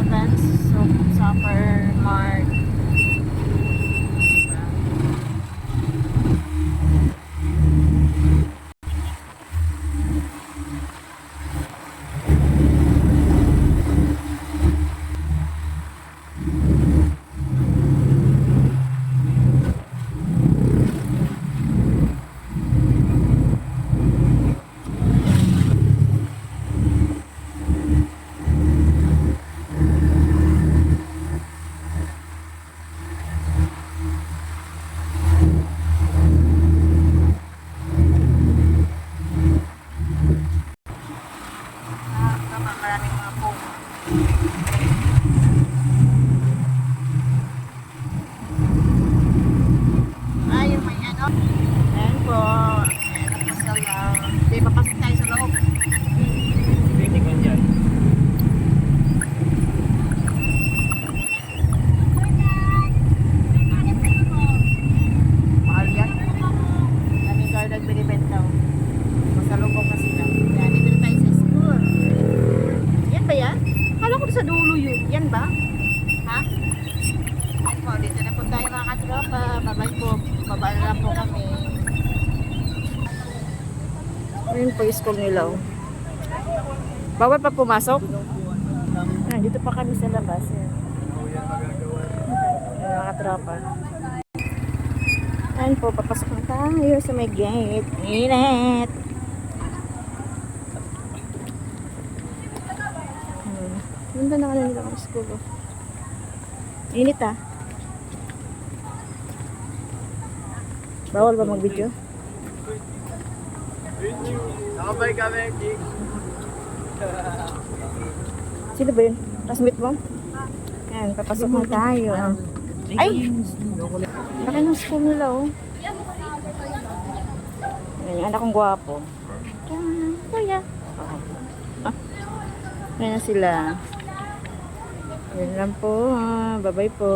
Events, so, Supper Mart Doon sa dulo yun. Yan ba? Ha? Ay po, dito na po tayo mga katropa. Babay po. Babay na po kami. Ano Ayun po iskong ilaw. Oh? Bawal pa pumasok? Ah, dito pa kami sa labas. Yan. Ayun, mga katropa. Ayan po, papasok na tayo sa may gate. Init! Ganda na ano nila ang school. Oh. Init ah. Bawal ba mag-video? Nakabay kami, King. Sino ba yun? Classmate mo? Yan, papasok na tayo. Ay! Laki ng school nila, oh. Yan, yung anak kong gwapo. Kuya. Ah. Yan na sila. Yan lang po. Bye-bye po.